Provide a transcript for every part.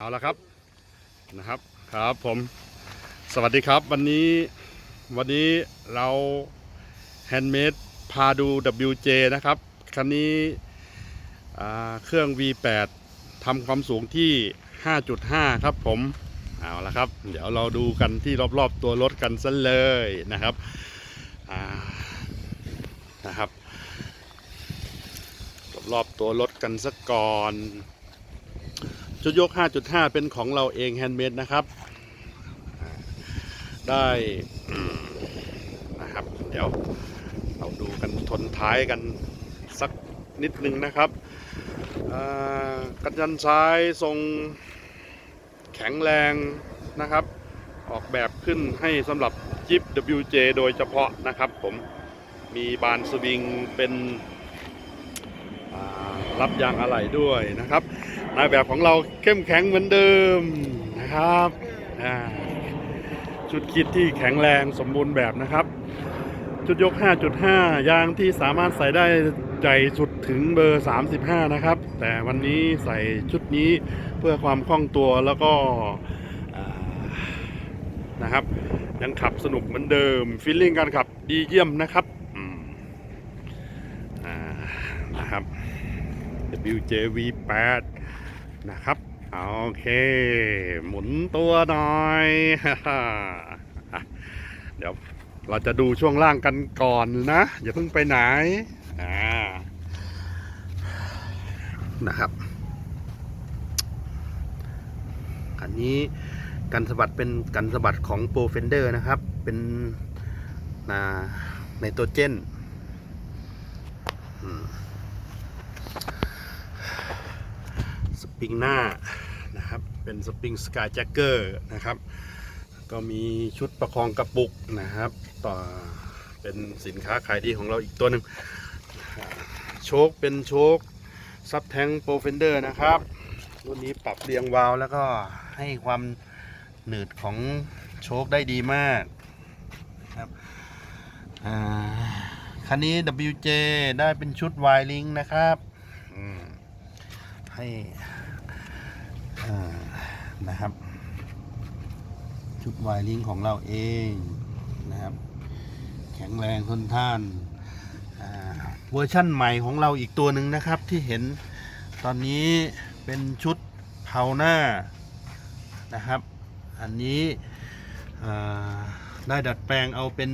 เอาละครับนะครับครับผมสวัสดีครับวันนี้วันนี้เราแฮนด์เมดพาดู WJ นะครับคันนี้เครื่อง V8 ทำความสูงที่ 5.5 ครับผมเอาละครับ เดี๋ยวเราดูกันที่รอบๆตัวรถกันซะเลยนะครับนะครับรอบๆตัวรถกันซะก่อน ชุดยก 5.5 เป็นของเราเองแฮนด์เมดนะครับ ได้นะครับ เดี๋ยวเราดูกันทนท้ายกันสักนิดนึงนะครับกันยันซ้ายทรงแข็งแรงนะครับ ออกแบบขึ้นให้สำหรับจิป WJ โดยเฉพาะนะครับผมมีบานสวิงเป็นรับยางอะไหล่ด้วยนะครับ นายแบบของเราเข้มแข็งเหมือนเดิมนะครับอ่าชุดคิดที่แข็งแรงสมบูรณ์แบบนะครับชุดยก 5.5 ยางที่สามารถใส่ได้ใหญ่สุดถึงเบอร์ 35 นะครับ แต่วันนี้ใส่ชุดนี้เพื่อความคล่องตัวแล้วก็นะครับ ยังขับสนุกเหมือนเดิมฟีลลิ่งการขับดีเยี่ยมนะครับนะครับ WJV8 นะครับโอเค หมุนตัวหน่อยเดี๋ยวเราจะดูช่วงล่างกันก่อนนะ อย่าเพิ่งไปไหนนะครับ อันนี้กันสะบัดเป็นกันสะบัดของโปรเฟนเดอร์นะครับ เป็นไนโตรเจนอืม ส ปริงหน้านะครับเป็นสปริงสกายแจ็คเกอร์นะครับ ก็มีชุดประคองกระปุกนะครับ ต่อเป็นสินค้าขายดีของเราอีกตัวหนึ่งโชคเป็นโชคซับแทงโปรเฟนเดอร์นะครับรุ่นนี้ปรับเรียงวาลแล้วก็ให้ความหนืดของโชคได้ดีมากครับคันนี้ WJ ได้เป็นชุดไวลิงนะครับให้ นะครับ ชุดไวริงของเราเองนะครับ แข็งแรงทนทานเวอร์ชั่นใหม่ของเราอีกตัวหนึ่งนะครับที่เห็นตอนนี้เป็นชุดเผาหน้านะครับ อันนี้ได้ดัดแปลงเอาเป็น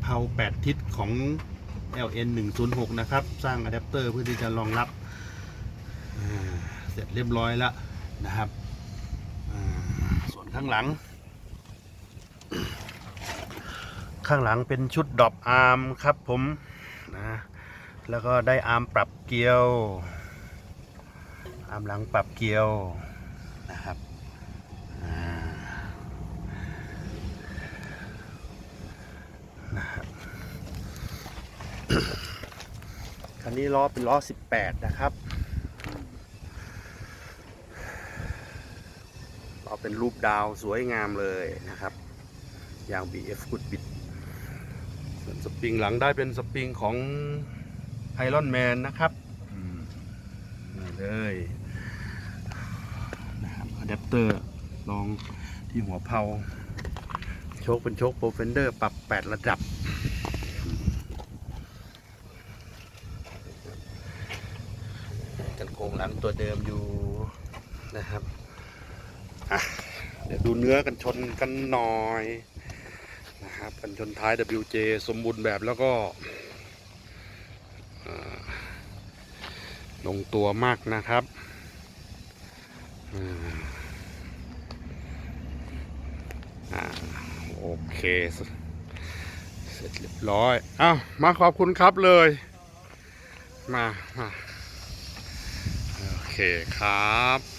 เผา8 ทิศของ LN 106 นะครับ สร้างอะแดปเตอร์เพื่อที่จะรองรับ เสร็จเรียบร้อยแล้วนะครับส่วนข้างหลัง ข้างหลังเป็นชุดดอปอาร์มครับผมนะแล้วก็ได้อาร์มปรับเกลียว อาร์มหลังปรับเกลียวนะครับนะครับคันนี้ล้อเป็นล้อ 18 นะครับ ล้อเป็นรูปดาวสวยงามเลยนะครับยาง BF กุดบิดส่วนสปริงหลังได้เป็นสปริงของไอรอนแมนนะครับมนี่เลยนะครับอะแดปเตอร์ลองที่หัวเพลาโชคเป็นโชคโปรเฟนเดอร์ปรับ 8 ระดับ กันโครงหลังตัวเดิมอยู่นะครับ อะเดี๋ยวดูเนื้อกันชนกันหน่อยนะครับกันชนท้าย WJ สมบูรณ์แบบแล้วก็ลงตัวมากนะครับอโอเค เสร็จเรียบร้อย อ้าวมาขอบคุณครับเลย มามาโอเคครับ